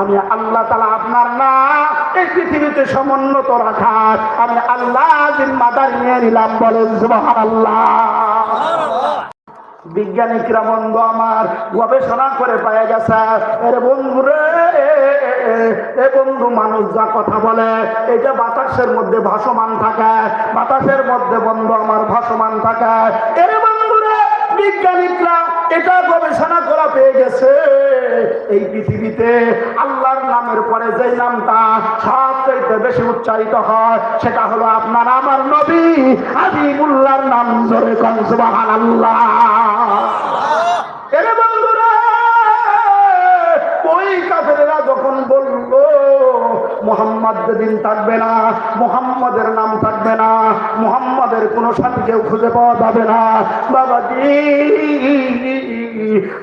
আমি আল্লাহ তালা আপনার না। এই পৃথিবীতে সমুন্নত রাখার আমি আল্লাহ নিয়ে নিলাম বলেন, সুবহানাল্লাহ। বিজ্ঞানিকরা বন্ধু আমার, গবেষণা করে পাওয়া গেছে, এর বন্ধু রে, এ বন্ধু মানুষ যা কথা বলে এটা বাতাসের মধ্যে ভাসমান থাকে, বাতাসের মধ্যে বন্ধু আমার ভাসমান থাকে। এর বন্ধু রে বিজ্ঞানিকরা এটা গবেষণা করা পেয়ে গেছে। এই পৃথিবীতে আল্লাহর নামের পরে যে নামটা সবচাইতে বেশি উচ্চারিত হয়, সেটা হলো আপনার আমার নবী আজিমুল্লাহর নাম ধরে কনসবাহান আল্লাহ মোহাম্মদ যেদিন থাকবে না, মোহাম্মদের নাম থাকবে না, মোহাম্মদের কোনো সাথী কেউ খুঁজে পাওয়া যাবে না। বাবাজি,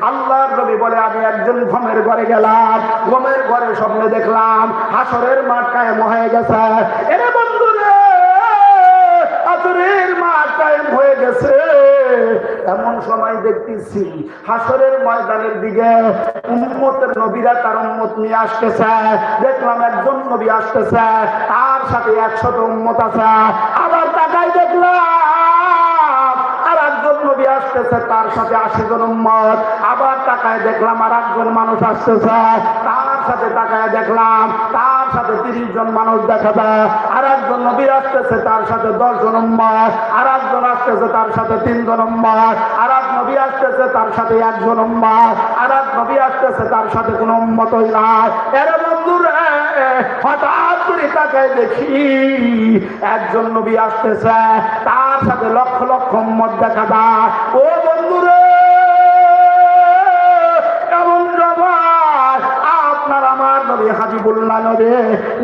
আল্লাহর নবী বলে আমি একজন ঘমের ঘরে গেলাম, ঘমের ঘরে স্বপ্নে দেখলাম, হাসরের মাঠ কায়েম হয়ে গেছে। এরে বন্ধুরে আসরের মাঠ কায়েম হয়ে গেছে। এমন সময় দেখতেছি, হাসরের ময়দানের দিকে উম্মতের নবীরা তার উম্মত নিয়ে আসতেছে। দেখলাম একজন নবী আসতেছে, তার সাথে একশত উম্মত আছে। আবার তাকাই দেখলাম তার সাথে আশি জন আবার তাকায় দেখলাম আর একজন মানুষ আসতেছে সাথে তাকায় দেখলাম, তার সাথে তিরিশ জন মানুষ দেখা যায়। আর একজন নবী আসতেছে, তার সাথে দশ জন আর একজন আসতেছে, তার সাথে তিনজন আর এক নবী আসতেছে, তার সাথে একজন আর এক নবী আসতেছে, তার সাথে কোনো উম্মতই নাই। এর বন্ধুরে, হঠাৎ করে তাকায় দেখি, একজন নবী আসতেছে, তার সাথে লক্ষ লক্ষ উম্মত দেখা যায়। ও আমার নবী হাজিবুল্লাহ নবী।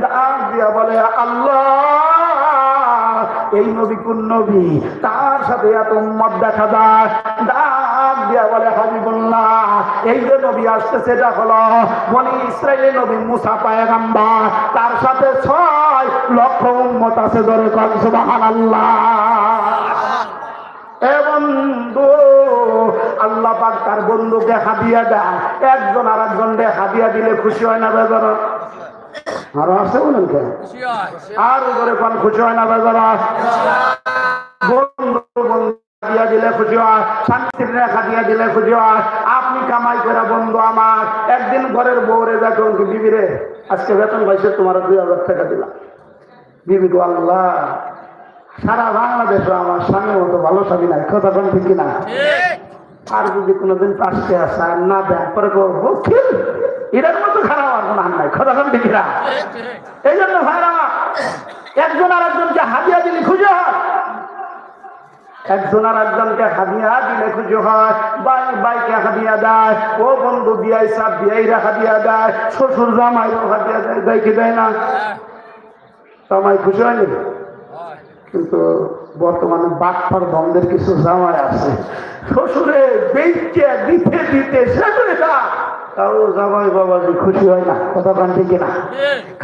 ডাক দিয়া বলে, আল্লাহ, এই নবী কোন নবী? তার সাথে এত উম্মত দেখা যায়। ডাক দিয়া বলে হাবিবুল্লাহ এই যে নবী আসছে সেটা হলো বনি ইসরায়েলি নবী মুসা পায়গাম্বা তার সাথে ছয় লক্ষ উম্মত আছে ধরে কন সুবহানাল্লাহ। এ বন্ধু আল্লাহ পাক তার বন্ধুকে হাদিয়া দেয়। একজন আর একজন হাদিয়া দিলে খুশি হয় না বেদর আরও আছে বলেন কেন আর করে কোন, খুশি হয় না বেদর বন্ধু বন্ধু হাদিয়া দিলে খুশি হয়, শান্তির রেখা দিয়ে দিলে খুশি হয়। আপনি কামাই করে বন্ধু আমার, একদিন ঘরের বউরে দেখো বিবি রে? আজকে বেতন পাইছে তোমার দুই হাজার টাকা বিবি গো আল্লাহ, সারা বাংলাদেশে আমার স্বামীর মতো ভালো স্বামী নাই, কথা কোন ঠিক না আর যদি কোনোদিন পাশে আসা না দেন পরে করব এটার মতো খারাপ আর কোনো নাই কথা কোন ঠিক এই জন্য ভাইরা, একজন আর একজনকে হাদিয়া দিলে খুঁজে হয়। একজন আর একজনকে হাদিয়া দিলে খুঁজে হয়। বাই, বাইকে হাদিয়া দেয়, ও বন্ধু বিয়াই সাপ, বিয়াইরা হাদিয়া দেয়, শ্বশুর জামাইও হাদিয়া দেয় দেয় কি দেয় না। জামাই খুশি হয়নি? কিন্তু বর্তমানে বাটপার বন্ধের কিছু জামাই আছে। শ্বশুরে বেচে দিতে দিতে যা। তাও জামাই বাবাজি খুশি হয় না, কথা কান ঠিক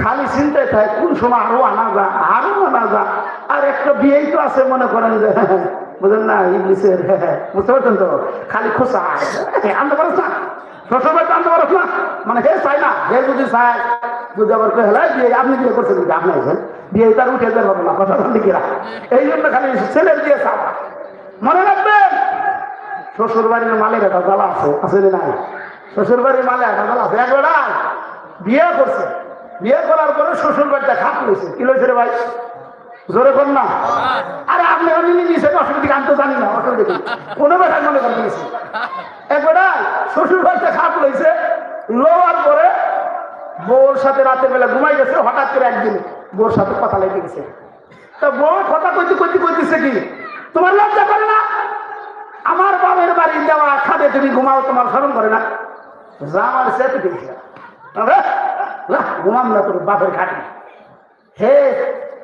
খালি চিন্তায় থাকে কোন সময় আরও আনা যা, আরও আনা যা। আর একটা বিয়েই তো আছে মনে করেন যে, বুঝলেন না ইংলিশের বুঝতে পারছেন তো? খালি খোসা পারছ না। শ্বশুরবাড়িতে আনতে পারছ না। মানে হে চাই না, হে যদি চায় যদি আবার কে হেলা বিয়ে, আপনি বিয়ে করছেন যদি আপনি আছেন বিয়ে তার উঠে যেতে হবে না, কথা বলতে কিরা এই জন্য খালি ছেলের বিয়ে চাওয়া মনে রাখবেন শ্বশুর বাড়ির মালের একটা জ্বালা আছে আছে নাই? শ্বশুর বাড়ির মালে একটা জ্বালা আছে একবার বিয়ে করছে। বিয়ে করার পরে শ্বশুর বাড়িটা খাপ লইছে। কি লইছে রে ভাই? জোরে কর না। আরে আপনি আমি নিয়েছেন, অসুবিধা আমি তো জানি না, অসুবিধা কোনো ব্যাপার মনে করে নিয়েছি একবার শ্বশুর বাড়িতে খাপ লইছে লোয়ার পরে বউর সাথে রাতের বেলা ঘুমাই গেছে, হঠাৎ করে একদিন বউর সাথে কথা লেগে গেছে। তা বউ কথা কইতে কইতে কইতেছে কি? তোমার লজ্জা করে না? আমার বাবার বাড়ি দেওয়া খাবে তুমি ঘুমাও, তোমার স্মরণ করে না। সেতু দেখছি ঘুমাম না তোর বাপের খাটে। হে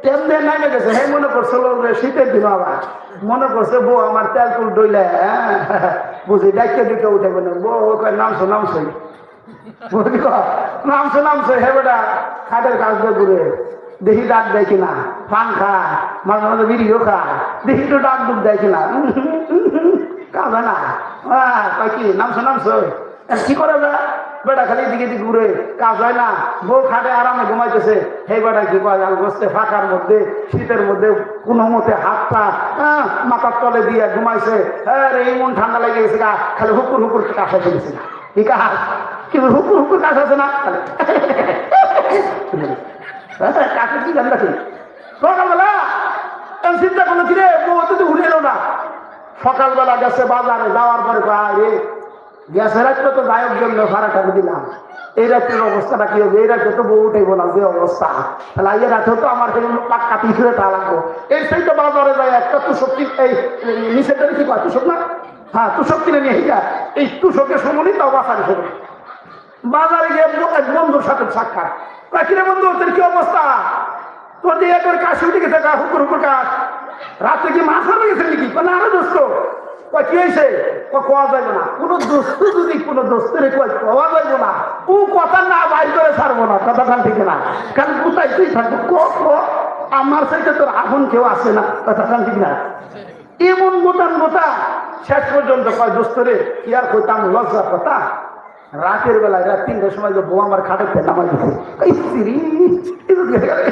তেমনি নামে গেছে। হে মনে করছে লোক শীতের দিন আবার মনে করছে বউ আমার তেল তুল ডইলে হ্যাঁ, বুঝি ডাইকে দিকে উঠে বলে বউ কয় নামছো নামছই বুঝলি নামছো নামছো। হে বেটা খাটের কাজ ঘুরে। দেখি ডাক দেয় কিনা পান খা মাঝে মাঝে বিড়িও খা দেখি তো ডাক ডুক দেয় কিনা। কাঁদে না। কি নামছো নামছো? কি করা বেটা খালি দিকে দিকে ঘুরে কাজ হয় না। বউ খাটে আরামে ঘুমাইতেছে। সেই বেটা কি কয় আমি ফাঁকার মধ্যে, শীতের মধ্যে কোনো মতে হাতটা মাথার তলে দিয়ে ঘুমাইছে। হ্যাঁ এই মন ঠান্ডা লেগে গেছে গা। খালি হুকুর হুকুর কাশা চলেছে না ঠিক আছে কিন্তু হুকুর হুকুর কাশ আছে না? কাকে কি জান রাখি সকালবেলা চিন্তা করল কি রে বউ তো উঠে না? সকালবেলা গেছে বাজারে, যাওয়ার পরে গ্যাসে রাখলে তো গায়ক জন্য ভাড়া টাকা দিলাম। এই রাত্রের অবস্থাটা কি হবে? এই রাত্রে তো বউ উঠেইব না যে অবস্থা। তাহলে এই রাত্রে তো আমার পাক্কা পিছনে তা লাগবো। এই সেই তো বাজারে যায় একটা তুষক কি এই নিচেটা কি কয়? তুষক না? হ্যাঁ তুষক কিনে নিয়ে যা এই তুষকের সময় তাও বাসারে সময় বাজারে গিয়ে এক বন্ধুর সাথে সাক্ষাৎ। কিরে বন্ধু, তোর কি অবস্থা? তোর যে একবার কাশি উঠে গেছে গা, হুকুর হুকুর কাশ। রাত্রে কি মাছ হয়ে গেছে নাকি? না আরও দোস্ত। কি হয়েছে? কয়, যাইব না। কোনো দোস্ত যদি কোনো দোস্তের কয় যাইব না। ও কথা না বাইর করে ছাড়বো না কথাটা ঠিক না। কারণ কোথায় তুই থাকব? ক আমার সাথে তোর আগুন কেউ আসে না? কথাটা ঠিক না। এমন মোটান মোটা শেষ পর্যন্ত কয় দোস্তরে কি আর কইতাম লজ্জার কথা। রাতের বেলায় রাত তিনটার সময় যে বউ আমার থেকে নামাই দিছে। এই গেলে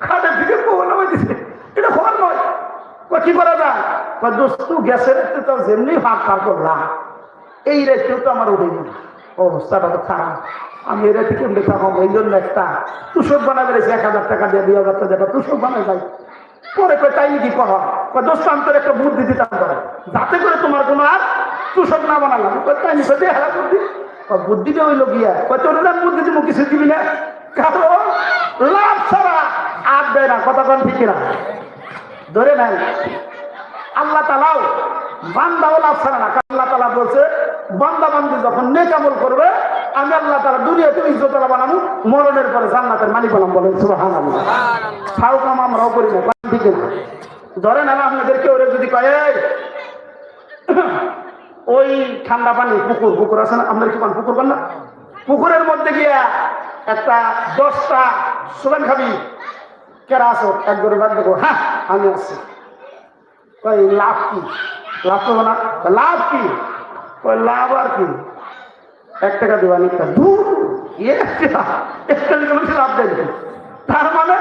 খাটের থেকে বউ নামাই দিছে এটা হওয়ার নয় কয় কি করা যায়। দোস্ত, গ্যাসের তো যেমনি ভাগ করলাম, এই রেখেও তো আমার উঠে গেল অবস্থাটা তো খারাপ আমি এরা থেকে কেমনি খাব এই জন্য একটা তুষক বানাবে রেখে এক হাজার টাকা দিয়ে, দুই হাজার টাকা তুষক বানায় যাই পরে কয়, তাই নাকি কহ দোস্ত, আমি একটা বুদ্ধি দিতাম করে যাতে করে তোমার কোনো আর তুষক না বানালাম। তাই নিয়ে দিয়ে হেলা বুদ্ধি। বুদ্ধিটা হইল গিয়া তোর না বুদ্ধি তুমি কিছু দিবি না। কারণ লাভ ছাড়া আর দেয় না। কথা ঠিক না ধরে নেন। আল্লাহ তালাও বান্দাও লাভ ছাড়া না। আল্লাহ তালা বলছে বান্দা বান্দি যখন নেকামল করবে, আমি আল্লাহ তালা দুনিয়াতে ইজ্জতলা বানাবো, মরণের পরে জান্নাতের মালিক বানাম বলেন সুবাহান আল্লাহ ফাউ কাম আমরাও করি না ঠিক না। ধরেন আমি আপনাদেরকে ওরে যদি কয় ওই ঠান্ডা পানি, পুকুর পুকুর আছে না, আপনার কি পান, পুকুর পান না? পুকুরের মধ্যে গিয়া একটা দশটা সুগান খাবি কেরা আসো একবারে বাদ দেখো হ্যাঁ আমি আসছি কই লাভ কি? লাভ করব না। লাভ কি? কই লাভ আর কি? এক টাকা দেওয়া নিকা দূর লাভ দেয় তার মানে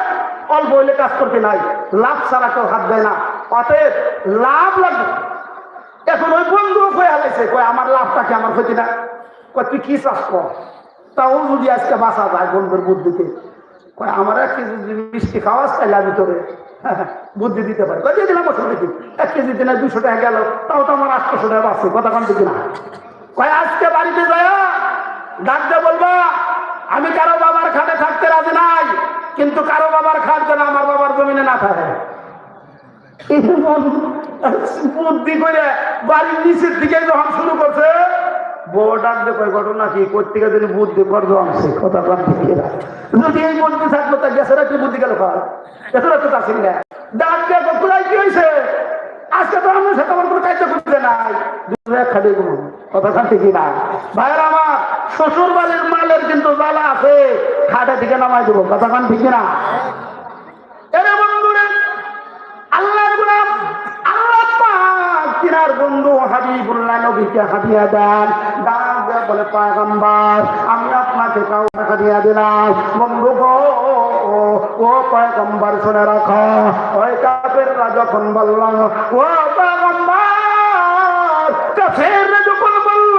অল্প হইলে কাজ করতে নাই। লাভ ছাড়া কেউ হাত দেয় না। অতএব লাভ লাগবে। এখন ওই বন্ধু কয়ে হালাইছে, কয়, আমার লাভটাকে আমার ক্ষতি না? কয়, তুই কি চাষ কর? তাও যদি আজকে বাসা যায় বন্ধুর বুদ্ধিতে। আমার কেজি মিষ্টি খাওয়াস তাহলে আমি তোরে বুদ্ধি দিতে পারি। দিয়ে দিলাম বছর দেখি। এক কেজি দিনে দুশো টাকা গেল। তাও তো আমার আটশোশো টাকা বাঁচছে। কথা কন দেখি না। কয়, আজকে বাড়িতে যায় ডাকতে বলবা, আমি কারও বাবার খাটে থাকতে রাজি নাই, কিন্তু কারও বাবার খাট যেন আমার বাবার জমিনে না থাকে। বুদ্ধি করে বাড়ির নিচের দিকে যখন শুরু করছে বউ ডাকতে কয়, ঘটনা কি? কোথেকে যদি বুদ্ধি তা নাই। খালি কথা ভাইয়ের আমার শ্বশুর বাড়ির মালের কিন্তু জ্বালা আছে। খাটে থেকে নামাই দেবো। কথা কান ঠিক না এরে বন্ধু হাবিবুল্লাহ নবীকে দেন। বলে আমি আপনাকে দিলাম। বন্ধু গো, ও শুনে রাখো। ওই কাফেররা যখন ও পয়গম্বর যখন বলল,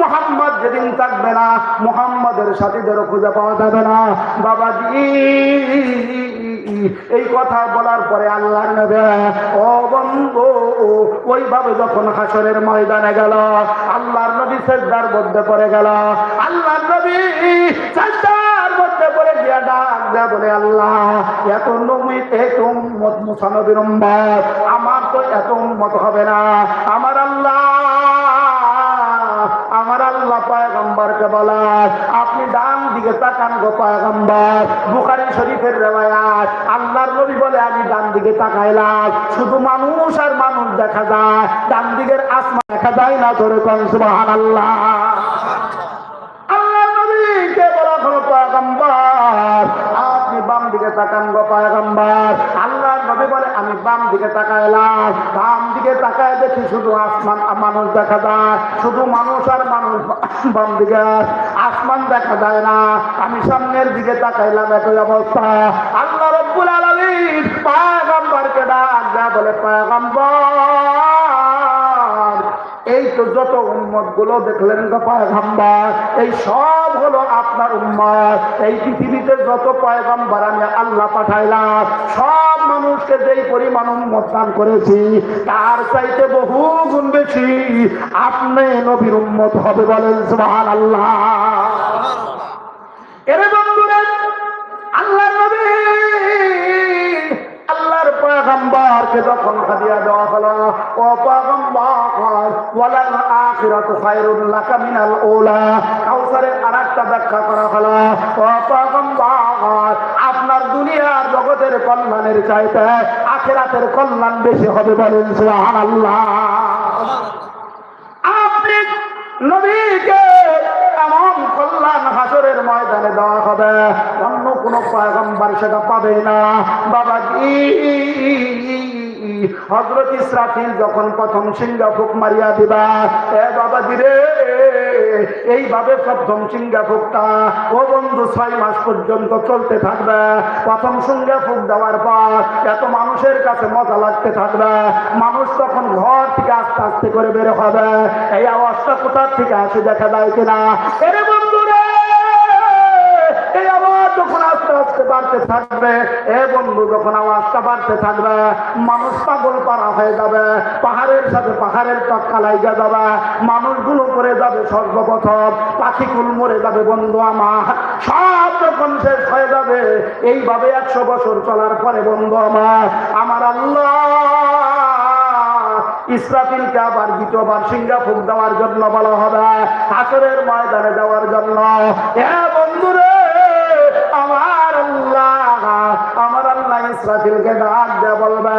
মোহাম্মদ যেদিন থাকবে না, মোহাম্মদের সাথীদেরও খুঁজে পাওয়া যাবে না। বাবাজি এই কথা বলার পরে আল্লাহ নেবে, ও বন্ধু, ওইভাবে যখন হাসরের ময়দানে গেল, আল্লাহর নবী সেজদার মধ্যে পড়ে গেল। নবী আল্লাহ উম্মত, আমার তো এত উম্মত হবে না। আমার পয়গম্বরকে বলার আপনি ডান দিকে তাকান গো পয়গম্বর। বুখারী শরীফের রেওয়ায়াত, আল্লাহর নবী বলে, আমি ডান দিকে তাকাইলাম। শুধু মানুষ আর মানুষ দেখা যায়। ডান দিকের আসমান দেখা যায় না তোরে কোন সুবহানাল্লাহ। বলা আপনি বাম দিকে তাকান গো পয়গম্বর। আল্লাহ নবী বলে, আমি বাম দিকে তাকাইলাম বাম দিকে তাকায় দেখি শুধু আসমান মানুষ দেখা যায়। শুধু মানুষ আর মানুষ বাম দিকে। আসমান দেখা যায় না। আমি সামনের দিকে তাকাইলাম একই অবস্থা। আল্লাহ রব্বুল আলামিন পায়গাম্বরকে ডাক দেয়া বলে, পায়গাম্বর, এই তো যত উম্মতগুলো দেখলেন পয়গম্বর, এই সব হলো আপনার উম্মত। এই পৃথিবীতে যত পয়গম্বর আমি আল্লাহ পাঠাইলাম, সব মানুষকে যেই পরিমাণ উম্মত দান করেছি, তার চাইতে বহু গুণ বেশি আপনি নবীর উম্মত হবে বলেন, সুবহানাল্লাহ। এরে বন্ধুরা আল্লাহ নবী, আল্লাহর যখন দেওয়া হলো আপনার দুনিয়ার জগতের কল্যাণের চাইতে আখিরাতের কল্যাণ বেশি হবে বলেন, সুবহানাল্লাহ। আপনি নবীকে এমন কোন না। ইসরাফিল যখন প্রথম সিংহা ফুক মারিয়া দিবা, এ বাবাজি রে। এইভাবে প্রথম সিংহা ফুকটা ও বন্ধু, ছয় মাস পর্যন্ত চলতে থাকবে। প্রথম সিংহা ফুক দেওয়ার পর এত মানুষের কাছে মজা লাগতে থাকবে। মানুষ তখন ঘর থেকে আস্তে আস্তে করে বের হবে। এই আওয়াজটা কোথার থেকে আসে দেখা যায় কিনা? এরে বন্ধুরে, এই আওয়াজ যখন আস্তে বাড়তে থাকবে, এ বন্ধু যখন আওয়াজটা বাড়তে থাকবে, মানুষ পাগল পাড়া হয়ে যাবে, পাহাড়ের সাথে পাহাড়ের টক্কা লাইগা যাবে, মানুষগুলো করে যাবে সর্বপ্রথম পাখিকুল মরে যাবে বন্ধু আমার, সব যখন শেষ হয়ে যাবে, এইভাবে একশো বছর চলার পরে বন্ধু আমার আমার আল্লাহ ইসরাফিলকে আবার দ্বিতীয়বার ফুক দেওয়ার জন্য বলা হবে, হাসরের ময়দানে যাওয়ার জন্য। এ বন্ধুরে ইসরাফিলকে ডাক দেয়া বলবে,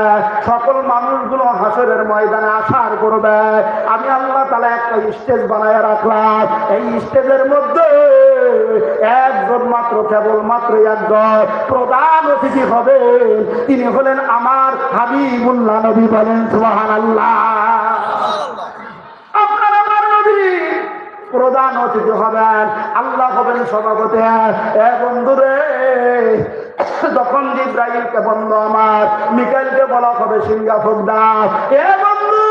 সকল মানুষগুলো হাসরের ময়দানে আসার করবে। আমি আল্লাহ তালা একটা স্টেজ বানায় রাখলাম। এই স্টেজের মধ্যে একজন মাত্র কেবল মাত্র একজন প্রধান অতিথি হবে তিনি হলেন আমার হাবিবুল্লাহ নবী বলেন সুবাহান আল্লাহ প্রধান অতিথি হবেন। আল্লাহ হবেন সভাপতি। এ বন্ধুরে যখন ইব্রাহিমকে বন্ধু আমার, মিকাইলকে বলা হবে সিঙ্গাপুর দাস এ বন্ধু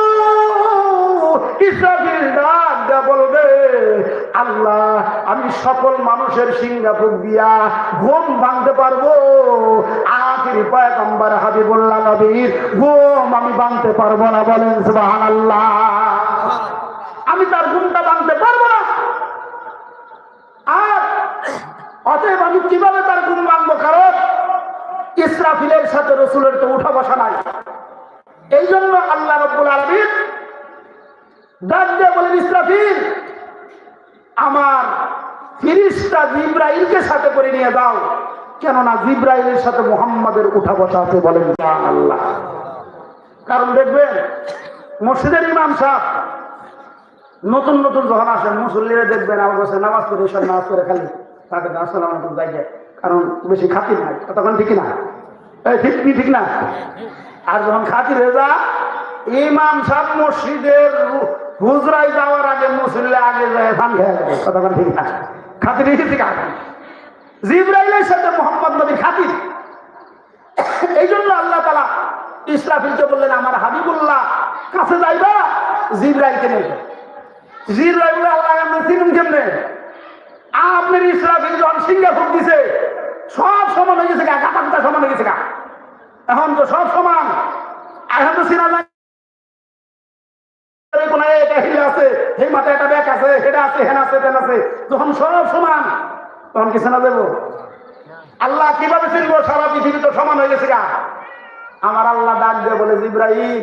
বলবে। আল্লাহ, আমি সকল মানুষের সিঙ্গাপুর দিয়া ঘুম ভাঙতে পারব। আখিরি পয়গম্বর হাবিবুল্লাহ নবীর ঘুম আমি ভাঙতে পারব না, বলেন সুবহানাল্লাহ। আমি তার ঘুমটা ভাঙতে পারব না আর অতএব আমি কীভাবে তার ঘুম ভাঙবো কারণ ইসরাফিলের সাথে রসুলের তো উঠা বসা নাই। এই জন্য আল্লাহ রব্বুল আলমিন ডাক দিয়ে বলেন, ইসরাফিল, আমার ফিরিস্তা জিব্রাইলকে সাথে করে নিয়ে দাও কেননা জিব্রাইলের সাথে মুহাম্মাদের উঠা বসা আছে বলেন আল্লাহ কারণ দেখবেন, মসজিদের ইমাম সাহ নতুন নতুন যখন আসেন, মুসল্লিরা দেখবেন আমার কাছে নামাজ পড়ে সব নামাজ পড়ে খালি। তাকে আসসালাম আলাইকুম যাইয়ে কারণ বেশি খাতির নাই তখন ঠিক না ঠিক কি ঠিক না? আর যখন খাতির হয়ে যা, ইমাম সাহেব মসজিদের হুজরাই যাওয়ার আগে মুসল্লি আগে যায়, ধান খেয়ে যাবে কতক্ষণ ঠিক না। খাতির ঠিক আছে। জিব্রাইলের সাথে মোহাম্মদ নবী খাতির। এই জন্য আল্লাহ তালা ইসরাফিলকে বললেন, আমার হাবিবুল্লাহ কাছে যাইবা, জিব্রাইলকে নেই জিব্রাইল আল্লাহ আপনি চিনুন কেমনে? আপনার ইসরাফিল যখন সিঙ্গাপুর দিছে, সব সমান হয়ে গেছে গা গাটা সমান হয়ে গেছে গা। এখন তো সব সমান। এখন তো সেই মাথায় একটা আছে হেন আছে আছে। সব সমান, তখন আল্লাহ কীভাবে চিনবো? সারা পৃথিবী তো সমান হয়ে গেছে গা। আমার আল্লাহ ডাক দিয়ে বলে ইব্রাহিম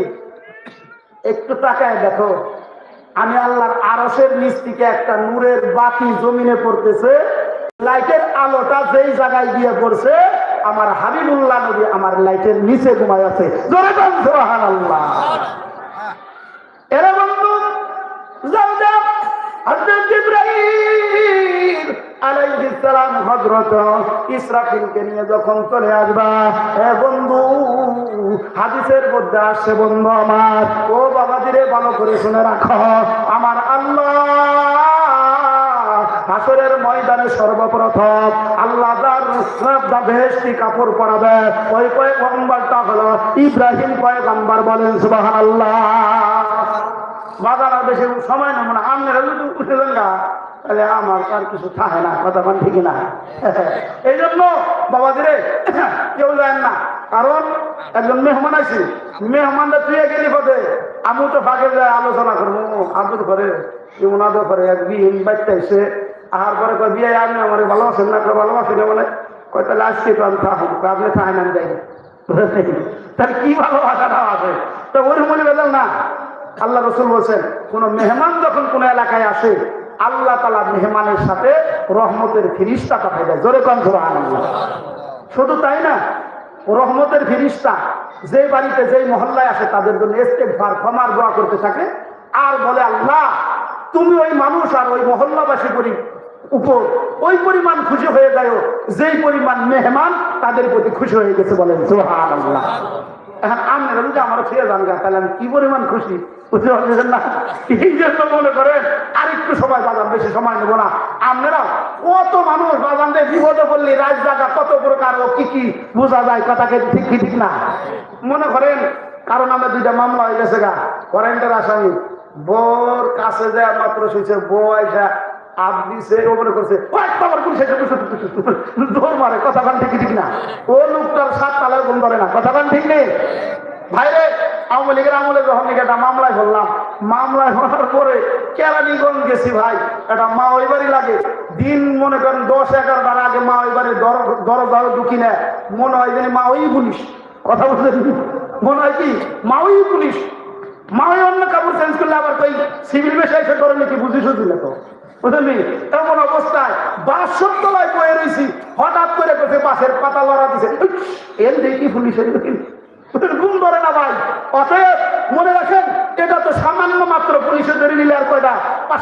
একটু তাকায় দেখো। আমি আল্লাহর আরসের নিচ থেকে একটা নূরের বাতি জমিনে পড়তেছে, লাইটের আলোটা যেই জায়গায় গিয়ে পড়ছে, আমার হাবিবুল্লাহ নবী আমার লাইটের নিচে ঘুমায় আছে। জোরে কম সুবহান আল্লাহ এরা বন্ধু, যাও যাও ইব্রাহিম। নিয়ে যখন আমার করে শুনে আমার আল্লাহ ময়দানে সর্বপ্রথম আল্লাহ বেহেস্তি কাপড় পরাবে, ওই পয়গম্বরটা হলো ইব্রাহিম পয়গম্বর বলেন, সুবহানাল্লাহ। বাজার বেশি সময় না আপনারা যদি উঠে গা। তাহলে আমার আর কিছু থাকে না কথা ঠিক না। এই জন্য বাবা বাবাজিরে কেউ যায় না। কারণ একজন মেহমান আছি মেহমানরা তুই গেলি পথে আমি তো ফাঁকে যাই আলোচনা করব। আদর করে ওনাদের করে এক বিহীন বাচ্চা এসে আহার পরে কয়, বিয়ে আমি আমার ভালোবাসেন না, কয় ভালোবাসেন না বলে কয়, তাহলে আজকে তো আমি থাকুন আপনি থাকেন, আমি যাই। তাহলে কি ভালোবাসাটা আছে? তো ওই মনে বেদাল না? আল্লাহ রসুল বলছেন, কোন মেহমান যখন কোন এলাকায় আসে আল্লাহ তালা মেহমানের সাথে রহমতের ফিরিস্তা পাঠাই দেয়। জোরে কম ধরো আল্লাহ শুধু তাই না, রহমতের ফিরিস্তা যে বাড়িতে যেই মহল্লায় আসে, তাদের জন্য ইস্তেগফার, ক্ষমার দোয়া করতে থাকে। আর বলে, আল্লাহ, তুমি ওই মানুষ আর ওই মহল্লাবাসী করি উপর ওই পরিমাণ খুশি হয়ে যায়। যেই পরিমাণ মেহমান, তাদের প্রতি খুশি হয়ে গেছে, বলেন সোহান আল্লাহ এখন যদি আমার ফিরে যান গা, তাহলে আমি কি পরিমাণ খুশি? বুঝতে পারছেন না? এই জন্য মনে করেন, আর একটু সময় বেশি সময় নেব না। আপনারা কত মানুষ বাজান বিপদে পড়লে রাজ জায়গা কত প্রকার ও কি কি বোঝা যায় কথাকে ঠিক কি ঠিক না? মনে করেন, কারণ আমরা দুইটা মামলা হয়ে গেছে গা আসামি। বোর কাছে যায় মাত্র শুয়েছে বউ আইসা আপ দিছে ও মনে করছে কথা না? ও লোকটার সাত তালায় গুণ না, কথা ঠিক নেই? ভাইরে, আওয়ামী লীগের আমলে যখন একটা মামলায় ধরলাম মামলায় হওয়ার পরে কেরানীগঞ্জ গেছি ভাই। একটা মা ওই বাড়ি লাগে। দিন মনে করেন দশ এগারোটার আগে মা ওই বাড়ি দর ঢুকি নেয়। মনে হয় জানি মা ওই পুলিশ। কথা বলতে মনে হয় কি? মা ওই পুলিশ। মা ওই অন্য কাপড় চেঞ্জ করলে আবার কই সিভিল বেশে এসে করে নাকি বুঝি সুঝিলে তো বুঝলি এমন অবস্থায় বাসর তলায় বয়ে রয়েছি হঠাৎ করে কোথায় বাসের পাতা লড়া দিছে। এর দেখি পুলিশের ঘুম ধরে না ভাই অতএব মনে রাখেন এটা তো সামান্য মাত্র পুলিশে ধরে নিলে আর কয়টা?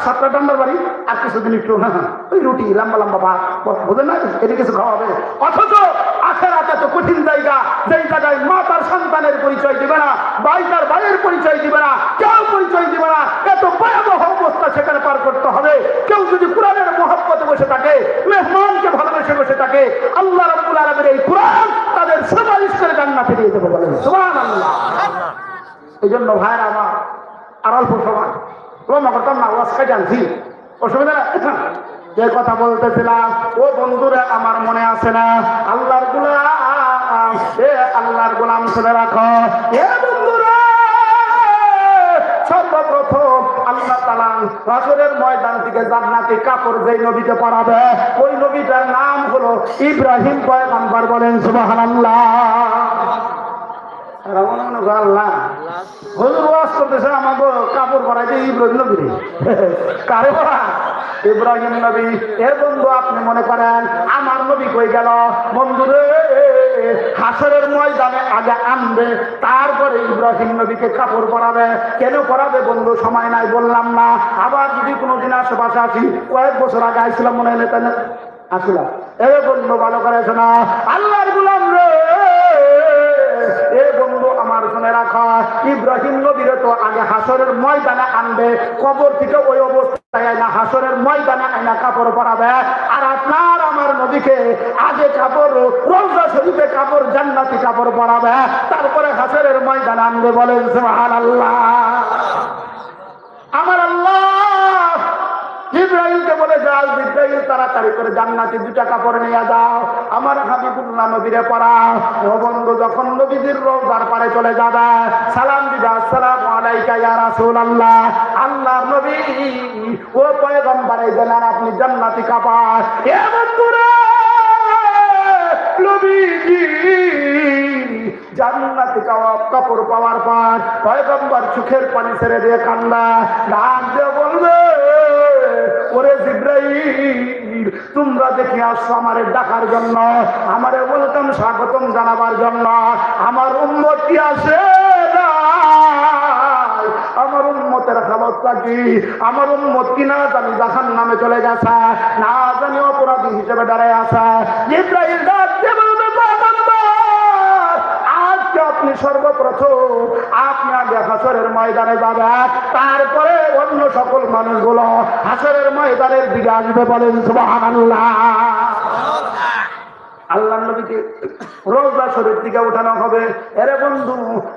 সাতটা ডান্ডার বাড়ি আর কিছুদিন একটু হ্যাঁ হ্যাঁ, ওই রুটি লম্বা লম্বা বোঝেন না? এটা কিছু অথচ এত কঠিন জায়গা যেই জায়গায় মা তার সন্তানের পরিচয় দিবে না ভাই তার ভাইয়ের পরিচয় দিবে না কেউ পরিচয় দিবে না এত ভয়াবহ অবস্থা সেখানে পার করতে হবে। কেউ যদি কোরআনের বসে থাকে মেহমানকে ভালোবেসে বসে থাকে আল্লাহ রাব্বুল আলামিন এই কোরআন তাদের জান্নাতে দিয়ে দেবো বলেন এই জন্য ভাইয়ের আমার আর অল্প সময়। রমা করতাম না ওয়াজ খাই জানছি অসুবিধা যে কথা বলতেছিলাম ও বন্ধুরা আমার মনে আছে না আল্লাহরগুলা এ আল্লাহর গোলাম শুনে রাখো। তালা ময়দান থেকে জান্নাতি কাপড় যেই নবীকে পড়াবে ওই নবীটার নাম হলো ইব্রাহিম পয়গম্বর বলেন, সুবহানাল্লাহ। কারে নবী। এ বন্ধু আপনি মনে করেন, আমার নবী কই গেল? বন্ধু রে হাসরের ময়দানে আগে আনবে, তারপরে ইব্রাহিম নবীকে কাপড় পরাবে। কেন পরাবে বন্ধু? সময় নাই, বললাম না। আবার যদি কোনোদিন আশেপাশে আসি, কয়েক বছর আগে আইছিলাম মনে হয় তাই না আসিলাম। এ বন্ধু, ভালো করে শোনা। আল্লাহর গুলাম রে! এ বন্ধু, আমার শুনে রাখা। ইব্রাহিম নবীরে তো আগে হাসরের ময়দানে আনবে, কবর থেকে ওই অবস্থায় আয়না হাসরের ময়দানে আয়না কাপড় পরাবে? আর আপনার আমার নদীকে আগে কাপড়, রোজা শরীফে কাপড়, জান্নাতি কাপড় পরাবে। তারপরে হাসরের ময়দানে আনবে বলেন, সুবহানাল্লাহ আমার আল্লাহ ইব্রাহিমকে বলে যাও ইব্রাহিম তাড়াতাড়ি করে জান্নাতি দুটা কাপড় নিয়ে যাও। আমার হাবিবুল্লাহ নবীরে পড়াও। ও বন্ধু, যখন নবীজির রোজার পারে চলে যাবে, সালাম দিবা, আসসালামু আলাইকা ইয়া রাসূলুল্লাহ। আল্লাহর নবী, ও পয়গম্বরে দিলেন আপনি জান্নাতি কাপড়। এ বন্ধুরা, নবীজি, জান্নাতি কাপড় পাওয়ার পর পয়গম্বর চোখের পানি ছেড়ে দিয়ে কান্না ডাক দিয়ে তোমরা দেখে আসছো আমারে ডাকার জন্য, আমারে ওয়েলকাম স্বাগতম জানাবার জন্য। আমার উন্নতি আসে আমার উন্মতের হালতটা কি? আমার উন্মত কি না জানি জাহান নামে চলে গেছে, না জানি অপরাধী হিসেবে দাঁড়ায় আসা ইব্রাহিম ডাক দিয়ে বলবে, "পয়গম্বর, আজকে আপনি সর্বপ্রথম আপনি আগে হাসরের ময়দানে যাবেন, তারপরে অন্য সকল মানুষগুলো হাসরের ময়দানের দিকে আসবে বলেন সুবহানাল্লাহ। আল্লাহ নবীকে রোজা শরীর দিকে উঠানো হবে। এরে বন্ধু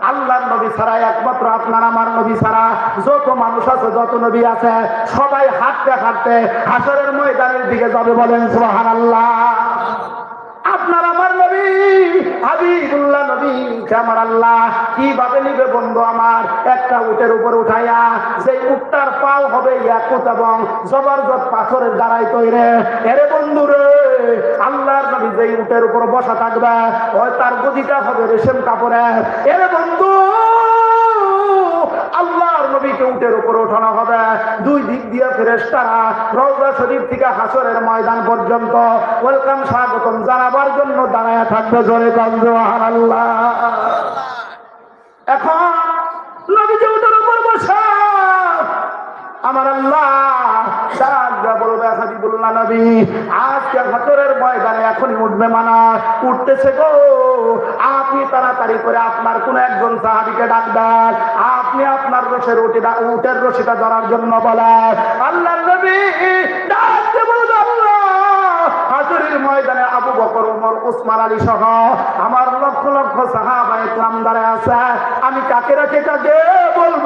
আল্লাহ নবী ছাড়া একমাত্র আপনার, আমার নবী ছাড়া যত মানুষ আছে, যত নবী আছে, সবাই হাঁটতে হাঁটতে হাসরের ময়দানের দিকে যাবে বলেন সোহান আল্লাহ আপনার আমার নবী, হাবিবুল্লাহ নবী আমার আল্লাহ, কীভাবে নিবে বন্ধু আমার? একটা উটের উপর উঠাইয়া যে উটটার পাও হবে ইয়াকুত এবং জবরদস্ত পাথরের দ্বারাই তৈরি। এরে বন্ধু রে, আল্লাহর নবী যেই উটের উপর বসা থাকবে, ওই তার গদিটা হবে রেশম কাপড়ে এরে বন্ধু নবীকে উটের উপর ওঠানো হবে। দুই দিক দিয়ে ফেরেস্তারা রওজা শরীফ থেকে হাসরের ময়দান পর্যন্ত ওয়েলকাম, স্বাগতম জানাবার জন্য দাঁড়ায় থাকবে জোরে আল্লাহ এখন উটের উপর বসা। আমার আল্লাহ আজকে ময়দানে এখনই উঠবে মানা। উঠতেছে গো। আপনি তাড়াতাড়ি করে আপনার কোন একজন ডাক আপনি আপনার নবী ময়দানে আবু বকর, উমর, উসমান আলী সহ আমার লক্ষ লক্ষ সাহাবা ইকরাম দাঁড়ায় আছে। আমি কাকে রাখে, কাকে বলব?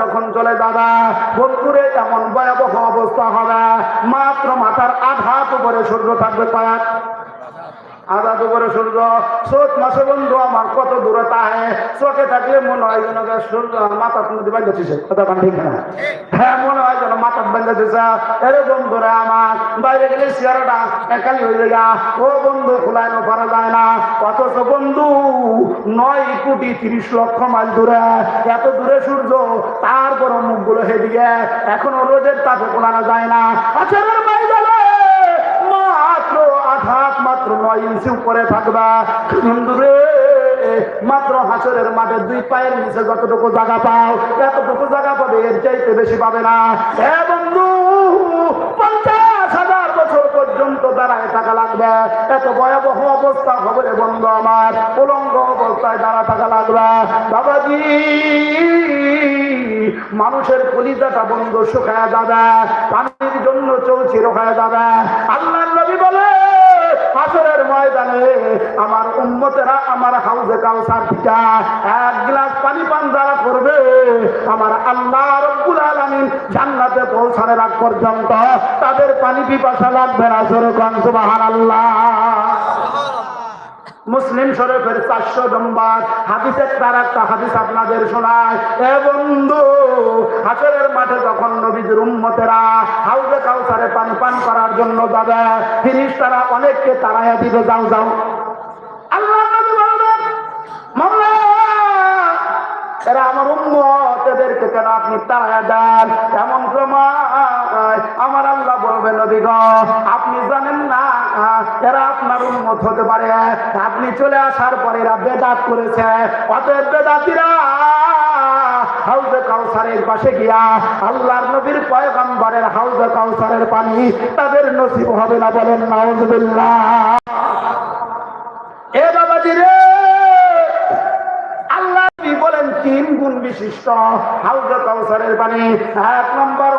যখন চলে দাদা বন্ধুরে এমন ভয়াবহ অবস্থা হবে। মাত্র মাথার আঘাত উপরে সূর্য থাকবে কয়েক আজাদ উপরে সূর্য। চোখ মাসে বন্ধু, আমার কত দূরে তাহে চোখে থাকলে মনে হয় যেন সূর্য মাথার মধ্যে বান্ধা দিছে কথা কান ঠিক না হ্যাঁ মনে হয় যেন মাথার বান্ধা দিছে এরে বন্ধুরা আমার, বাইরে গেলে শিয়ারটা একালি হয়ে যায়। ও বন্ধু খোলানো পারা যায় না। অথচ বন্ধু, নয় কোটি তিরিশ লক্ষ মাইল দূরে। এত দূরে সূর্য তারপর মুখ মুখগুলো হেদিকে। এখনও রোদের তাপে কোলানো যায় না। আচ্ছা আঘাত মাত্র নয় ইঞ্চি উপরে থাকবা। বন্ধুরে, মাত্র হাসরের মাঠে দুই পায়ের নিচে যতটুকু জায়গা পাও, এতটুকু জায়গা পাবে এর চাইতে বেশি পাবে না। এ বন্ধু, পঞ্চাশ হাজার বছর পর্যন্ত দাঁড়ায় থাকা লাগবে। এত ভয়াবহ অবস্থা হবে রে বন্ধু আমার। উলঙ্গ অবস্থায় দাঁড়া থাকা লাগবে। বাবাজি, মানুষের কলিজাটা বন্ধ শুকায় যাবে। পানির জন্য হয়ে যাবে। আল্লাহ নবী আমার আমার হাউজে কাউসার এক গ্লাস পানি পান যারা করবে, আমার আল্লাহ রব্বুল আলামিন জান্নাতে পর্যন্ত তাদের পানি পিপাসা লাগবে না সুবহানাল্লাহ। মুসলিম শরীফের চারশো নম্বর হাদিসের তার একটা হাদিস আপনাদের শোনায়। এ বন্ধু হাসরের মাঠে যখন নবীদের উম্মতেরা হাউজে কাউসারে পানি পান করার জন্য যাবে। ফিরিস তারা অনেককে তারাইয়া দিবে, যাও যাও। আল্লাহ এরা আপনি জানেন না, এরা আপনার উন্মত হতে পারে। আপনি চলে আসার পরে এরা বেদাত করেছে। অতএব বেদাতিরা হাউজে কাউসারের পাশে গিয়া আল্লাহর নবীর পয়গম্বরের হাউজে কাউসারের পানি তাদের নসিব হবে না বলেন নাউজুবিল্লাহ। এ বাবাজি রে! আল্লাহ বলেন তিন গুণ বিশিষ্ট হাউজে কাউসারের পানি। এক নম্বর